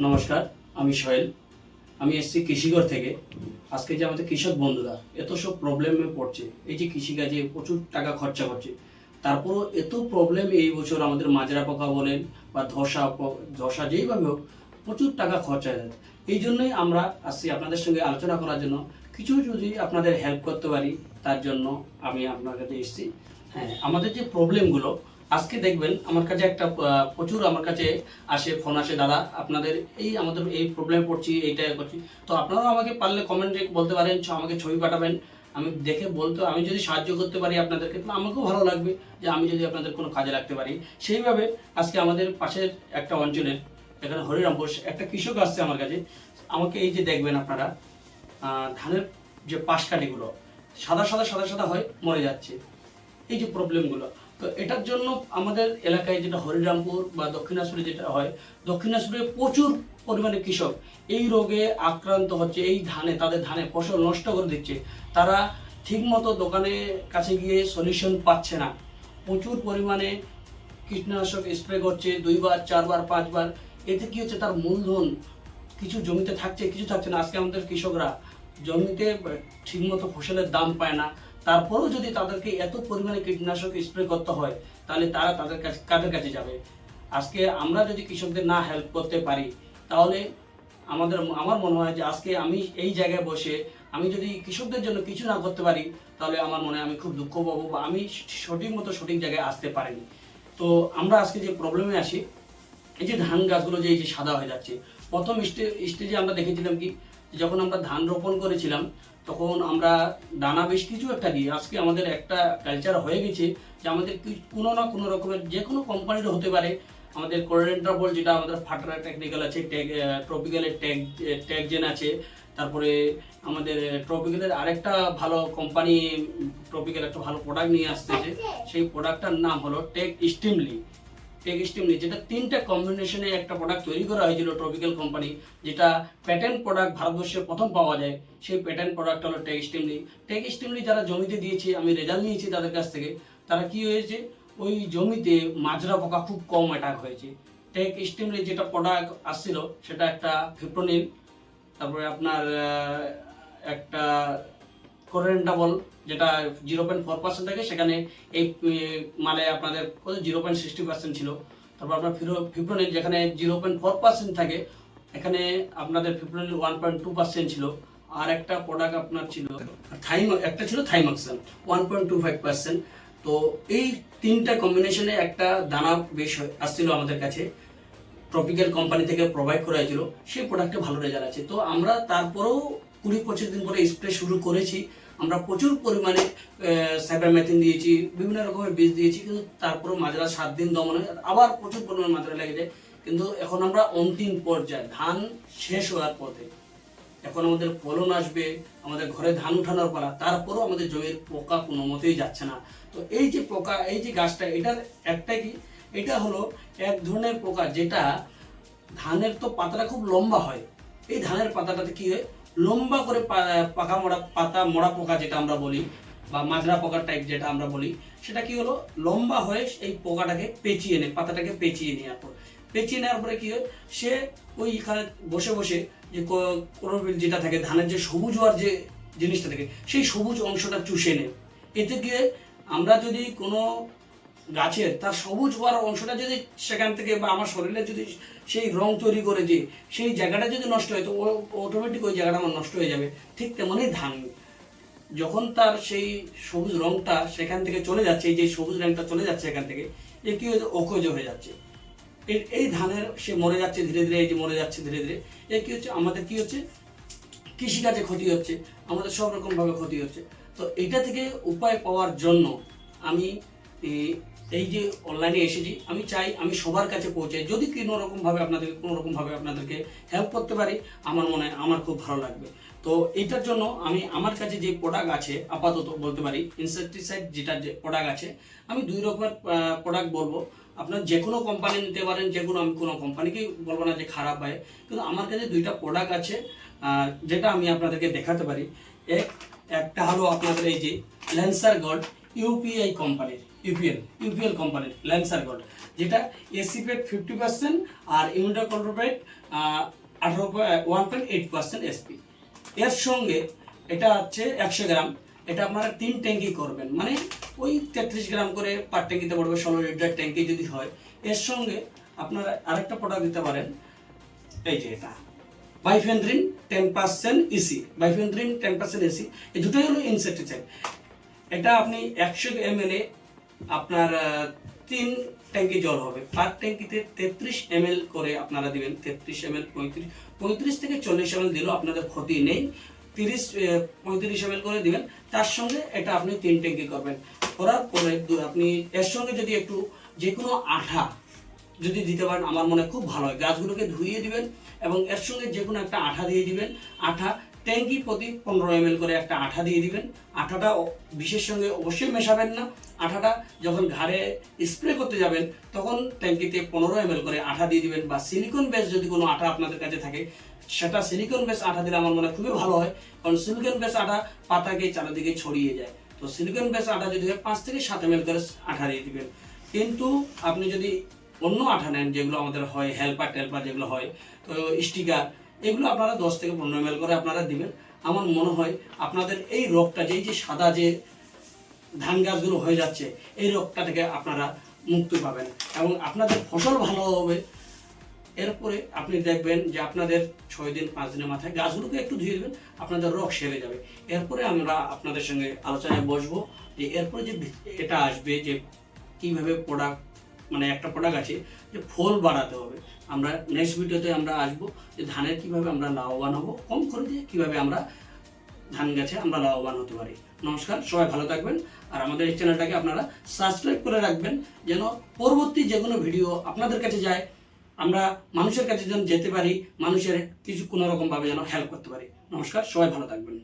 নমস্কার, আমি সোহেল। আমি এসেছি কৃষিগড় থেকে। আজকে যে আমাদের কৃষক বন্ধুরা, এত সব প্রবলেমে পড়ছে। এই যে কৃষিকাজে প্রচুর টাকা খরচা করছে তারপরও এত প্রবলেম এই বছর আমাদের মাজরা পোকা বলেন বা ধসা ধসা যেইভাবে হোক, প্রচুর টাকা খরচা হয়ে যাচ্ছে। এই জন্যই আমরা আসছি আপনাদের সঙ্গে আলোচনা করার জন্য। কিছু যদি আপনাদের হেল্প করতে পারি, তার জন্য আমি আপনার কাছে এসেছি। হ্যাঁ আমাদের যে প্রবলেমগুলো আজকে দেখবেন আমার কাছে একটা প্রচুর আমার কাছে আসে, ফোন আসে, দাদা, আপনাদের এই আমাদের এই প্রবলেমে পড়ছি এইটা করছি। তো আপনারাও আমাকে পারলে কমেন্টে বলতে পারেন আমাকে ছবি পাঠাবেন। আমি দেখে বলতে, আমি যদি সাহায্য করতে পারি আপনাদেরকে, তাহলে আমাকেও ভালো লাগবে যে আমি যদি আপনাদের কোনো কাজে লাগতে পারি। সেইভাবে আজকে আমাদের পাশের একটা অঞ্চলের, এখানে হরিরামপুর একটা কৃষক আসছে আমার কাছে। আমাকে এই যে দেখবেন আপনারা ধানের যে পাশ কাঠিগুলো, সাদা সাদা সাদা সাদা হয়, মরে যাচ্ছে। এই যে প্রবলেমগুলো তো এটার জন্য আমাদের এলাকায় যেটা হরিরামপুর বা দক্ষিণাসুরে যেটা হয় দক্ষিণাসুরে প্রচুর পরিমাণে কৃষক এই রোগে আক্রান্ত হচ্ছে, এই ধানে, তাদের ধানে ফসল নষ্ট করে দিচ্ছে। তারা ঠিকমতো দোকানে কাছে গিয়ে সলিউশন পাচ্ছে না। প্রচুর পরিমাণে কীটনাশক স্প্রে করছে, দুইবার, চারবার, পাঁচবার। এতে কি হচ্ছে, তার মূলধন কিছু জমিতে থাকছে, কিছু থাকছে না। আজকে আমাদের কৃষকরা জমিতে ঠিকমতো ফসলের দাম পায় না। তারপরেও যদি তাদেরকে এত পরিমাণে কীটনাশক স্প্রে করতে হয়, তাহলে তারা তাদের কাছে, কাদের কাছে যাবে? আজকে আমরা যদি কৃষকদের না হেল্প করতে পারি, তাহলে আমাদের, আমার মনে হয় যে আজকে আমি এই জায়গায় বসে আমি যদি কৃষকদের জন্য কিছু না করতে পারি, তাহলে আমার মনে হয় আমি খুব দুঃখ পাবো বা আমি সঠিক মতো সঠিক জায়গায় আসতে পারিনি। তো আমরা আজকে যে প্রবলেমে আসি এই যে ধান গাছগুলো যে এই যে সাদা হয়ে যাচ্ছে, প্রথম স্টে- স্টেজে আমরা দেখেছিলাম কি যখন আমরা ধান রোপণ করেছিলাম, তখন আমরা দানা বেশ কিছু একটা দিই আজকে আমাদের একটা কালচার হয়ে গেছে যে আমাদের কোনো না কোনো রকমের যে কোনো কোম্পানির হতে পারে। আমাদের কোরেন্ট্রাবল যেটা আমাদের ফাটারা টেকনিক্যাল আছে ট্যাগ ট্রপিক্যালের ট্যাগ ট্যাগজেন আছে। তারপরে আমাদের ট্রপিক্যালের আরেকটা ভালো কোম্পানি ট্রপিক্যাল একটা ভালো প্রোডাক্ট নিয়ে আসতেছে। সেই প্রোডাক্টটার নাম হলো টেক স্টিমলি টেক স্টিমলি যেটা তিনটা কম্বিনেশনে একটা প্রোডাক্ট তৈরি করা হয়েছিল ট্রপিক্যাল কোম্পানি যেটা প্যাটেন্ট প্রোডাক্ট ভারতবর্ষে প্রথম পাওয়া যায় সেই প্যাটেন্ট প্রোডাক্ট হলো টেক স্টিমলি টেক স্টিমলি যারা জমিতে দিয়েছে আমি রেজাল্ট নিয়েছি তাদের কাছ থেকে তারা কি হয়েছে? ওই জমিতে মাজরা পোকা খুব কম অ্যাটাক হয়েছে। টেক স্টিমলি যেটা প্রোডাক্ট আসছিল সেটা একটা ফিপ্রোনিল তারপরে আপনার আহ, একটা কোরেন্টাবল যেটা জিরো পয়েন্ট ফোর পার্সেন্ট থাকে, সেখানে এই মালে আপনাদের জিরো পয়েন্ট সিক্সটি পার্সেন্ট ছিল। তারপর আপনার ফিরো ফিপ্রোনিল যেখানে জিরো পয়েন্ট ফোর পার্সেন্ট থাকে, এখানে আপনাদের fipronil one point two percent ছিল। আর একটা প্রোডাক্ট আপনার ছিল, থাইম, একটা ছিল থাইমাক্সান one point two five percent তো এই তিনটা কম্বিনেশনে একটা দানা বেশ আসছিল আমাদের কাছে ট্রপিক্যাল কোম্পানি থেকে প্রোভাইড করা হয়েছিল। সেই প্রোডাক্টে ভালো রেজাল্ট আছে। তো আমরা তারপরেও কুড়ি পঁচিশ দিন পরে স্প্রে শুরু করেছি। আমরা প্রচুর পরিমাণে সাইবারমেথিন দিয়েছি, বিভিন্ন রকমের বীজ দিয়েছি, কিন্তু তারপরেও মাজরা সাত দিন দমন হয় আবার প্রচুর পরিমাণে মাজরা লেগে যায়। কিন্তু এখন আমরা অন্তিম পর্যায়ে, ধান শেষ হওয়ার পথে। এখন আমাদের ফলন আসবে, আমাদের ঘরে ধান উঠানোর পালা, তারপরেও আমাদের জমির পোকা কোনো মতেই যাচ্ছে না। তো এই যে পোকা, এই যে গাছটা, এটার একটা কি? এটা হলো এক ধরনের পোকা যেটা ধানের তো পাতাটা খুব লম্বা হয়। এই ধানের পাতাটাতে কি হয়? লম্বা করে পাকা মোড়া, পাতা মোড়া পোকা যেটা আমরা বলি, বা মাজরা পোকার টাইপ যেটা আমরা বলি, সেটা কি হলো? লম্বা হয়ে এই পোকাটাকে পেঁচিয়ে নেয়, পাতাটাকে পেঁচিয়ে নেওয়ার পর পেঁচিয়ে নেওয়ার পরে কি হয়? সে ওইখানে বসে বসে যে ক্লোরোফিল যেটা থাকে, ধানের যে সবুজ হওয়ার যে জিনিসটা থাকে, সেই সবুজ অংশটা চুষে নেয়। এতে গিয়ে আমরা যদি কোনো গাছের, তার সবুজ হওয়ার অংশটা যদি সেখান থেকে বা আমার শরীরে যদি সেই রং তৈরি করে যে সেই জায়গাটা যদি নষ্ট হয়, তো অটোমেটিক ওই জায়গাটা আমার নষ্ট হয়ে যাবে। ঠিক তেমনই ধান। যখন তার সেই সবুজ রংটা সেখান থেকে চলে যাচ্ছে, এই যে সবুজ রংটা চলে যাচ্ছে এখান থেকে, এ কি হয়েছে? অকজ হয়ে যাচ্ছে। এই- ধানের সে মরে যাচ্ছে ধীরে ধীরে, এই যে মরে যাচ্ছে ধীরে ধীরে, এ কি হচ্ছে? আমাদের কি হচ্ছে? কৃষিকাজে ক্ষতি হচ্ছে, আমাদের সব রকমভাবে ক্ষতি হচ্ছে। তো এটা থেকে উপায় পাওয়ার জন্য আমি এই যে অনলাইনে এসেছি, আমি চাই, আমি সবার কাছে পৌঁছাই। যদি কোনো রকম ভাবে আপনাদেরকে কোনো রকম ভাবে আপনাদেরকে হেল্প করতে পারি, আমার মনে হয় আমার খুব ভালো লাগবে। তো এইটার জন্য আমি আমার কাছে যে প্রোডাক্ট আছে, আপাতত বলতে পারি ইনসেকটিসাইড যেটা যে প্রোডাক্ট আছে, আমি দুই রকমের প্রোডাক্ট বলব। আপনার যে কোনো কোম্পানি নিতে পারেন, যে কোনো, আমি কোনো কোম্পানিকেই বলব না যে খারাপ হয় কিন্তু আমার কাছে দুইটা প্রোডাক্ট আছে যেটা আমি আপনাদেরকে দেখাতে পারি। এক, একটা হলো আপনাদের এই যে ল্যান্সার গড ইউপিআই কোম্পানির, ইউপিএল ইউপিএল কোম্পানির ল্যান্সার গোল্ড যেটা এসি পেড ফিফটি পার্সেন্ট আর ইউনিটা কন্ট্রোল পেড আঠারো one point eight percent SP এর সঙ্গে এটা হচ্ছে একশো গ্রাম। এটা আপনারা তিন ট্যাঙ্কি করবেন। মানে ওই তেত্রিশ গ্রাম করে পার ট্যাঙ্কিতে পড়বে ষোলো লিটার ট্যাঙ্কি যদি হয়, এর সঙ্গে আপনারা আরেকটা প্রোডাক্ট দিতে পারেন। এই যে এটা। Bifenthrin ten percent EC bifenthrin ten percent SC এই দুটোই হলো ইনসেকটিসাইড এটা আপনি একশো এম এ আপনার তিন ট্যাঙ্কি জল হবে। পার ট্যাঙ্কিতে তেত্রিশ এম করে আপনারা দিবেন। তেত্রিশ এম এল পঁয়ত্রিশ পঁয়ত্রিশ থেকে চল্লিশ এম এল দিলেও আপনাদের ক্ষতি নেই। তিরিশ পঁয়ত্রিশ এম করে দিবেন। তার সঙ্গে এটা আপনি তিন ট্যাঙ্কি করবেন। করার পরে আপনি এর সঙ্গে যদি একটু যে কোনো আঠা যদি দিতে পারেন, আমার মনে খুব ভালো হয়। গাছগুলোকে ধুয়ে দিবেন এবং এর সঙ্গে যে কোনো একটা আঠা দিয়ে দিবেন। আঠা ট্যাঙ্কি প্রতি পনেরো এম করে একটা আঠা দিয়ে দিবেন। আঠাটা বিষের সঙ্গে অবশ্যই মেশাবেন না। আঠাটা যখন ঘাড়ে স্প্রে করতে যাবেন, তখন ট্যাঙ্কিতে পনেরো এম করে আঠা দিয়ে দিবেন বা সিলিকন বেস যদি কোনো আঠা আপনাদের কাছে থাকে, সেটা সিলিকন বেস আঠা দিলে আমার মনে হয় খুবই ভালো হয়, কারণ সিলিকন বেস আঠা পাতাকে চারিদিকে ছড়িয়ে যায়। তো সিলিকন বেস আঠা যদি হয়, পাঁচ থেকে সাত এম করে আঠা দিয়ে দিবেন। কিন্তু আপনি যদি অন্য আঠা নেন, যেগুলো আমাদের হয় হেল্পার টেলপার যেগুলো হয়, তো স্টিকার এগুলো আপনারা দশ থেকে পনেরো এম করে আপনারা দিবেন। আমার মনে হয় আপনাদের এই রোগটা, যেই যে সাদা যে ধান গাছগুলো হয়ে যাচ্ছে, এই রোগটা থেকে আপনারা মুক্তি পাবেন। এবং আপনাদের ফসল ভালো হবে। এরপরে আপনি দেখবেন যে আপনাদের ছয় দিন, পাঁচ দিনের মাথায় গাছগুলোকে একটু ধুয়ে দেবেন, আপনাদের রোগ সেরে যাবে। এরপরে আমরা আপনাদের সঙ্গে আলোচনায় বসবো যে এরপরে যে এটা আসবে যে কীভাবে প্রোডাক্ট মানে একটা প্রোডাক্ট আছে যে ফল বাড়াতে হবে। আমরা নেক্সট ভিডিওতে আমরা আসব যে ধানের কীভাবে আমরা লাভবান হব, কম খরচে কীভাবে আমরা ধান গাছে আমরা লাভবান হতে পারি। নমস্কার, সবাই ভালো থাকবেন। আর আমাদের এই চ্যানেলটাকে আপনারা সাবস্ক্রাইব করে রাখবেন, যেন পরবর্তী যে কোনো ভিডিও আপনাদের কাছে যায়। আমরা মানুষের কাছে যেন যেতে পারি, মানুষের কিছু কোনো রকম যেন হেল্প করতে পারি। নমস্কার, সবাই ভালো থাকবেন।